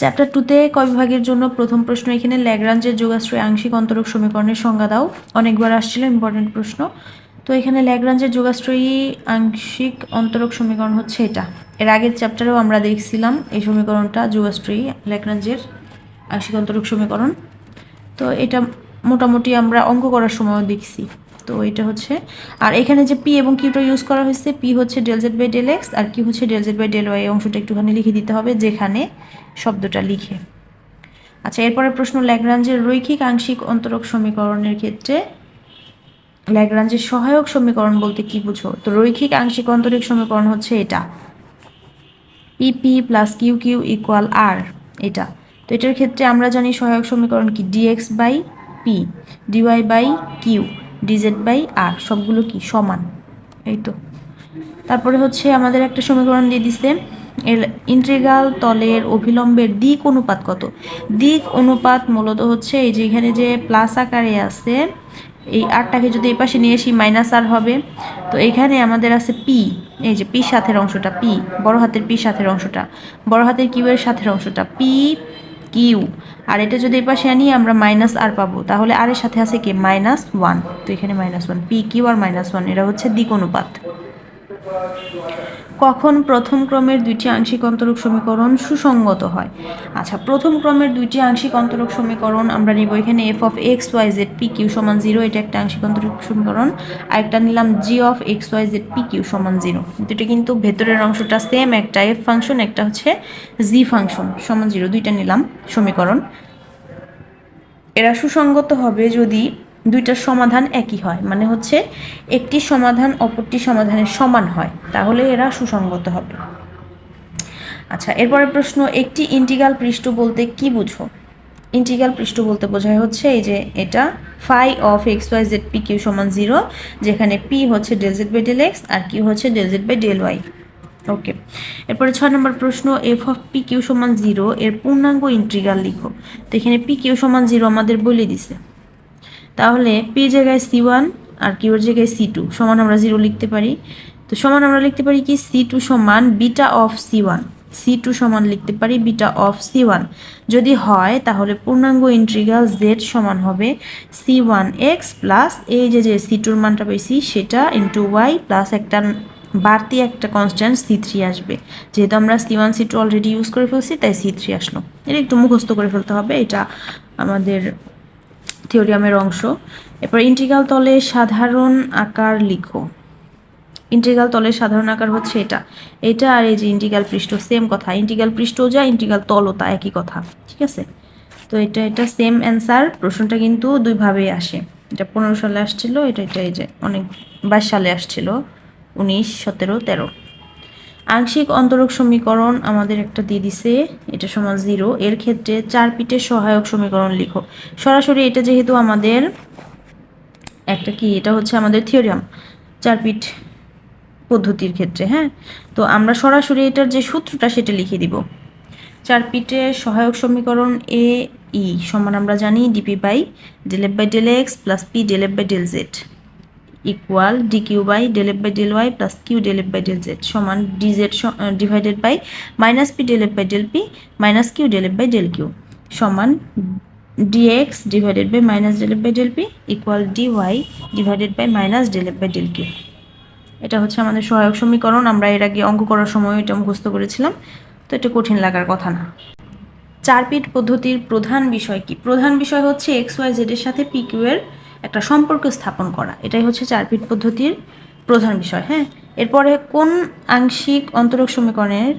Chapter টুতে কয় বিভাগের জন্য প্রথম প্রশ্ন এখানে ল্যাগ্রাঞ্জের যোগাশ্রয় আংশিক অন্তরক সমীকরণের সংজ্ঞা দাও। অনেকবার আসছিল ইম্পর্টেন্ট প্রশ্ন। তো এখানে ল্যাগ্রাঞ্জের যোগাশ্রয়ী আংশিক অন্তরক সমীকরণ হচ্ছে এটা। এর আগের চ্যাপ্টারেও আমরা দেখছিলাম এই সমীকরণটা, যোগাশ্রয়ী ল্যাগ্রাঞ্জের আংশিক অন্তরক সমীকরণ। তো এটা মোটামুটি আমরা অঙ্ক করার সময়ও দেখছি। তো এটা হচ্ছে, আর এখানে যে পি এবং কিউটা ইউজ করা হয়েছে পি হচ্ছে del Z by del X আর কি হচ্ছে del Z by del Y অংশটা একটুখানি লিখে দিতে হবে, যেখানে শব্দটা লিখে। আচ্ছা এরপরে প্রশ্ন ল্যাগ্রাঞ্জের রৈখিক আংশিক অন্তরক সমীকরণের ক্ষেত্রে ল্যাগ্রাঞ্জের সহায়ক সমীকরণ বলতে কি বুঝো? তো রৈখিক আংশিক অন্তরিক সমীকরণ হচ্ছে এটা। P P plus Q Q equal R এটা। তো এটার ক্ষেত্রে আমরা জানি সহায়ক সমীকরণ কি? D X by P D Y by Q D Z by R সবগুলো কি? সমান। এই তো। তারপরে হচ্ছে আমাদের একটা সমীকরণ দিয়ে দিছে। এর ইন্ট্রিগাল তলের অভিলম্বের দিক অনুপাত কত? দিক অনুপাত মূলত হচ্ছে এই যে এখানে যে প্লাস আকারে আছে, এই আরটাকে যদি এই পাশে নিয়ে আসি মাইনাস আর হবে। তো এখানে আমাদের আছে পি এই যে পি সাথের অংশটা পি বড় হাতের পি সাথের অংশটা। বড় হাতের কিউ এর সাথের অংশটা পি কিউ আর এটা যদি এই পাশে আনি, আমরা মাইনাস আর পাবো। তাহলে আর এর সাথে আছে কি? মাইনাস ওয়ান তো এখানে minus one P Q R minus one এটা হচ্ছে দিক অনুপাত। কখন প্রথম ক্রমের দুইটি আংশিক অন্তরক সমীকরণ সুসঙ্গত হয়? আচ্ছা প্রথম ক্রমের দুইটি আংশিক অন্তরক সমীকরণ আমরা নিব এখানে F of X Y Z P Q সমান জিরো এটা একটা আংশিক অন্তরক সমীকরণ। আর একটা নিলাম G of X Y Z P Q সমান জিরো দুটো কিন্তু ভেতরের অংশটা সেম একটা এফ ফাংশন একটা হচ্ছে জি ফাংশন সমান জিরো দুইটা নিলাম সমীকরণ। এরা সুসঙ্গত হবে যদি দুইটার সমাধান একই হয়। মানে হচ্ছে একটি সমাধান অপরটি সমাধানের সমান হয়। তাহলে এরা সুসঙ্গত হবে। আচ্ছা এরপরে প্রশ্ন, একটি ইন্টিগ্রাল পৃষ্ঠ বলতে কি বুঝো? ইন্টিগ্রাল পৃষ্ঠ বলতে বোঝায় হচ্ছে এই যে এটা phi of X Y Z P Q সমান জিরো, যেখানে পি হচ্ছে del Z by del X R Q হচ্ছে del Z by del Y. Okay, এরপরে ছয় নম্বর প্রশ্ন, এফ অফ পি কিউ সমান জিরো, এর পূর্ণাঙ্গ ইন্টিগ্রাল লিখো। তো এখানে পি কিউ সমান জিরো আমাদের বলে দিছে। তাহলে পি জায়গায় সি ওয়ান আর কিউর জায়গায় সি টু সমান আমরা জিরো লিখতে পারি। তো সমান আমরা লিখতে পারি কি? সি টু সমান beta of C one C two সমান লিখতে পারি বিটা অফ সি ওয়ান যদি হয়, তাহলে পূর্ণাঙ্গ ইন্ট্রিগাল জেড সমান হবে সি ওয়ান এক্স প্লাস এই যে যে সি টুর মানটা পেয়েছি, সেটা ইন্টু ওয়াই প্লাস একটা বাড়তি একটা কনস্ট্যান্ট সি থ্রি আসবে। যেহেতু আমরা C one C two already use করে ফেলছি, তাই সি থ্রি আসলো। এটা একটু মুখস্থ করে ফেলতে হবে, এটা আমাদের থিওরিয়ামের অংশ। এরপর ইন্টিগ্রাল তলে সাধারণ আকার লিখো। ইন্টিগ্রাল তলের সাধারণ আকার হচ্ছে এটা। এটা আর এই যে ইন্টিগ্রাল পৃষ্ঠ সেম কথা। ইন্টিগ্রাল পৃষ্ঠ যা, ইন্টিগ্রাল তলও তা একই কথা। ঠিক আছে? তো এটা এটা সেম অ্যান্সার প্রশ্নটা কিন্তু দুইভাবেই আসে। এটা পনেরো সালে আসছিল, এটা এটা এই যে অনেক বাইশ সালে আসছিল। উনিশ, সতেরো, তেরো। আংশিক অন্তরক সমীকরণ আমাদের একটা দিয়ে দিছে, এটা সমান জিরো। এর ক্ষেত্রে চার পিঠের সহায়ক সমীকরণ লিখো। সরাসরি এটা যেহেতু আমাদের একটা কি, এটা হচ্ছে আমাদের থিওরিয়াম, চার পিঠ পদ্ধতির ক্ষেত্রে হ্যাঁ? তো আমরা সরাসরি এটার যে সূত্রটা সেটা লিখে দিব। চার পিঠের সহায়ক সমীকরণ এ, ই, সমান আমরা জানি D P by del F by del X plus P del F by del Z equal D Q by del F by del Y plus Q del F by del Z সমান D Z divided by minus P del F by del P minus Q del F by del Q সমান dx divided by minus del F by del P equal dy divided by minus del F by del Q এটা হচ্ছে আমাদের সহায়ক সমীকরণ, আমরা এর আগে অঙ্ক করার সময় এটা মুখস্থ করেছিলাম, তো এটা কঠিন লাগার কথা না। চারপিট পদ্ধতির প্রধান বিষয় কি? প্রধান বিষয় হচ্ছে এক্স ওয়াই জেডের সাথে পি কিউ এর একটা সম্পর্ক স্থাপন করা। এটাই হচ্ছে চারপিট পদ্ধতির প্রধান বিষয় হ্যাঁ? এরপরে কোন আংশিক অন্তরক সমীকরণের,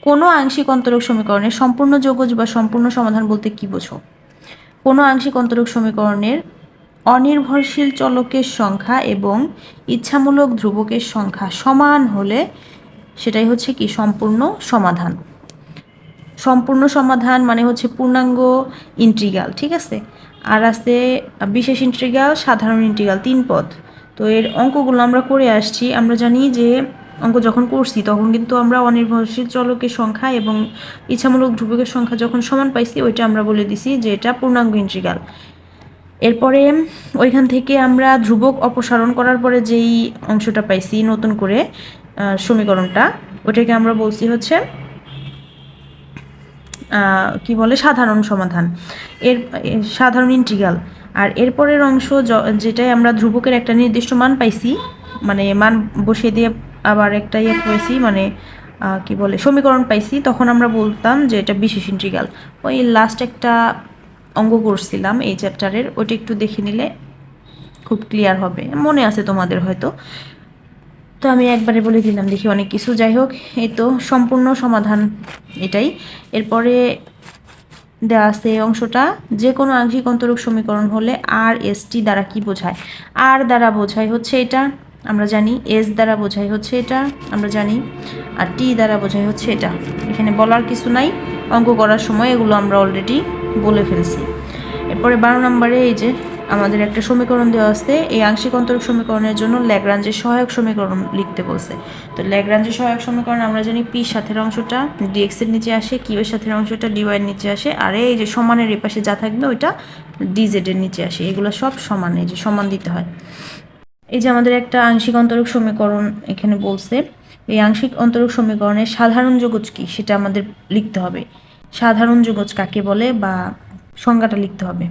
কোনো আংশিক অন্তরক সমীকরণের সম্পূর্ণ যোগজ বা সম্পূর্ণ সমাধান বলতে কি বোঝো? কোনো আংশিক অন্তরক সমীকরণের অনির্ভরশীল চলকের সংখ্যা এবং ইচ্ছামূলক ধ্রুবকের সংখ্যা সমান হলে সেটাই হচ্ছে কি? সম্পূর্ণ সমাধান। সম্পূর্ণ সমাধান মানে হচ্ছে পূর্ণাঙ্গ ইন্ট্রিগাল ঠিক আছে? আর আছে বিশেষ ইন্ট্রিগাল সাধারণ ইন্ট্রিগাল তিন পদ। তো এর অঙ্কগুলো আমরা করে আসছি। আমরা জানি যে অঙ্ক যখন করছি, তখন কিন্তু আমরা অনির্ভরশীল চলকের সংখ্যা এবং ইচ্ছামূলক ধ্রুবকের সংখ্যা যখন সমান পাইছি, ওইটা আমরা বলে দিছি যে এটা পূর্ণাঙ্গ ইন্ট্রিগাল এরপরে ওইখান থেকে আমরা ধ্রুবক অপসারণ করার পরে যেই অংশটা পাইছি নতুন করে সমীকরণটা ওটাকে আমরা বলছি হচ্ছে কি বলে, সাধারণ সমাধান। এর সাধারণ ইন্টিগ্রাল আর এরপরের অংশ যেটাই আমরা ধ্রুবকের একটা নির্দিষ্ট মান পাইছি মানে মান বসিয়ে দিয়ে আবার একটা ইয়ে করেছি মানে কি বলে, সমীকরণ পাইছি, তখন আমরা বলতাম যে এটা বিশেষ ইন্টিগ্রাল ওই লাস্ট একটা অঙ্গ করছিলাম এই চ্যাপ্টারের ওইটা একটু দেখে নিলে খুব ক্লিয়ার হবে। মনে আছে তোমাদের হয়তো। তো আমি একবারে বলে দিলাম, দেখি অনেক কিছু। যাই হোক, এই তো সম্পূর্ণ সমাধান এটাই। এরপরে দেওয়া আছে এই অংশটা, যে কোনো আংশিক অন্তরক সমীকরণ হলে আর এস টি দ্বারা কি বোঝায়? আর দ্বারা বোঝায় হচ্ছে এটা, আমরা জানি এস দ্বারা বোঝায় হচ্ছে এটা, আমরা জানি, আর টি দ্বারা বোঝায় হচ্ছে এটা। এখানে বলার কিছু নাই, অঙ্ক করার সময় এগুলো আমরা অলরেডি বলে ফেলছি। এরপরে বারো নম্বরে এই যে আমাদের একটা সমীকরণ দেওয়া আছে। এই আংশিক অন্তরক সমীকরণের জন্য ল্যাগ্রাঞ্জের সহায়ক সমীকরণ লিখতে বলছে। তো ল্যাগ্রাঞ্জের সহায়ক সমীকরণ আমরা জানি পি সাথের অংশটা ডিএক্স এর নিচে আসে কিউ এর সাথের অংশটা ডিওয়াই এর নিচে আসে। আর এই যে সমানের এই পাশে যা থাকবে ওইটা ডিজেড এর নিচে আসে। এগুলো সব সমান, এই যে সমান দিতে হয়। এই যে আমাদের একটা আংশিক অন্তরক সমীকরণ এখানে বলছে। এই আংশিক অন্তরক সমীকরণের সাধারণ যোগজ কি সেটা আমাদের লিখতে হবে। সাধারণ যোগজ কাকে বলে বা সংজ্ঞাটা লিখতে হবে।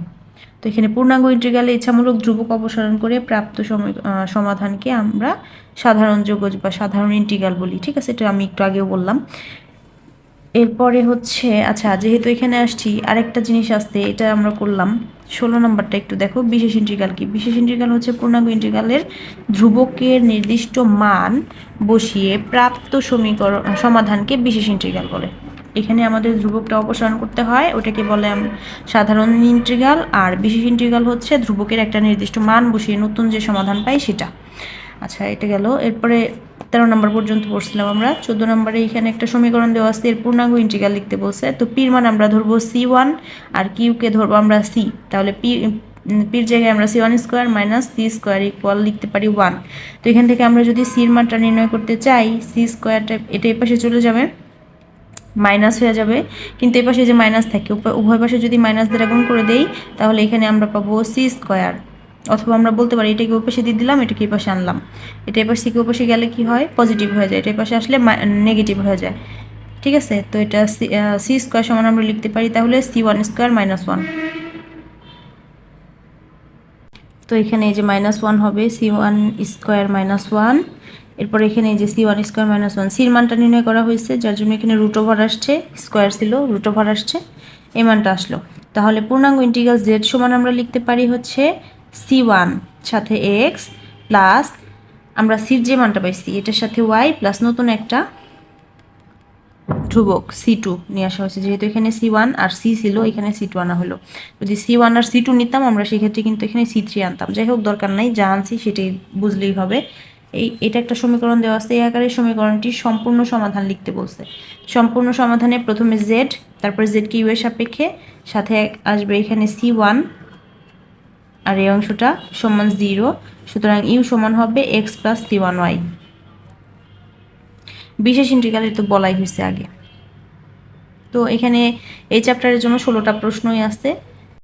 এখানে পূর্ণাঙ্গ ইন্টিগ্রালে ইচ্ছামূলক ধ্রুবক অপসারণ করে প্রাপ্ত সমী- সমাধানকে আমরা সাধারণ যোগজ বা সাধারণ ইন্টিগ্রাল বলি। ঠিক আছে? এটা আমি একটু আগেও বললাম। এরপরে হচ্ছে আচ্ছা যেহেতু এখানে আসছি, আরেকটা জিনিস আসতে, এটা আমরা করলাম। ষোলো নম্বরটা একটু দেখো, বিশেষ ইন্টিগ্রাল কি? বিশেষ ইন্টিগ্রাল হচ্ছে পূর্ণাঙ্গ ইন্টিগ্রালের ধ্রুবকের নির্দিষ্ট মান বসিয়ে প্রাপ্ত সমীকরণ, সমাধানকে বিশেষ ইন্টিগ্রাল বলে। এখানে আমাদের ধ্রুবকটা অপসারণ করতে হয়। ওটাকে বলে সাধারণ ইন্টিগ্রাল, আর বিশেষ ইন্টিগ্রাল হচ্ছে ধ্রুবকের একটা নির্দিষ্ট মান বসিয়ে নতুন যে সমাধান পাই সেটা। আচ্ছা এটা গেল। এরপরে তেরো নম্বর পর্যন্ত পড়ছিলাম আমরা। চোদ্দ নম্বরে এখানে একটা সমীকরণ দেওয়া আছে, এর পূর্ণাঙ্গ ইন্টিগ্রাল লিখতে বলছে। তো পির মান আমরা ধরবো সি ওয়ান, আর কিউকে ধরবো আমরা সি। তাহলে পি পির জায়গায় আমরা C one square minus C square equal লিখতে পারি ওয়ান। তো এখান থেকে আমরা যদি সির মানটা নির্ণয় করতে চাই, সি স্কোয়ারটা এটা এই পাশে চলে যাবে। মাইনাস হয়ে যাবে। কিন্তু এই পাশে যে মাইনাস থাকে উভয় পাশে যদি মাইনাস দ্বারা গুণ করে দেই, তাহলে এখানে আমরা পাবো সি স্কোয়ার অথবা আমরা বলতে পারি, এটাকে ওই পাশে দিয়ে দিলাম, এটাকে এই পাশে আনলাম। এটা এই পাশ থেকে ওই পাশে গেলে কি হয়? পজিটিভ হয়ে যায়। এটা পাশে আসলে নেগেটিভ হয়ে যায়। ঠিক আছে? তো এটা সি স্কোয়ার সমান আমরা লিখতে পারি, তাহলে C one square minus one তো এখানে এই যে মাইনাস ওয়ান হবে C one square minus one এরপর এখানে যে C one square minus one সির মানটা নির্ণয় করা হয়েছে, যার জন্য এখানে রুট ওভার আসছে স্কোয়ার ছিল রুট ওভার আসছে, এই মানটা আসলো। তাহলে পূর্ণাঙ্গ ইন্টিগ্রাল জেড সমান আমরা লিখতে পারি হচ্ছে সি ওয়ান সাথে এক্স প্লাস আমরা সির যে মানটা পাইছি, এটার সাথে ওয়াই প্লাস নতুন একটা ধ্রুবক সি টু নিয়ে আসা হয়েছে। যেহেতু এখানে সি ওয়ান আর সি ছিল, এখানে সি টু আনা হলো। যদি সি ওয়ান আর সি টু নিতাম, আমরা সেক্ষেত্রে কিন্তু এখানে সি থ্রি আনতাম। যাই হোক, দরকার নাই, যা আনছি সেটাই বুঝলেই হবে। এই, এটা একটা সমীকরণ দেওয়া আছে, এই আকারে সমীকরণটি সম্পূর্ণ সমাধান লিখতে বলছে। সম্পূর্ণ সমাধানে প্রথমে জেড তারপরে জেড কি এর সাপেক্ষে, সাথে আসবে এখানে সি ওয়ান আর এই অংশটা সমান জিরো সুতরাং ইউ সমান হবে X plus C one Y বিশেষ ইন্টিগ্রালের তো বলাই হয়েছে আগে। তো এখানে এই চ্যাপ্টারের জন্য ষোলোটা প্রশ্নই আছে।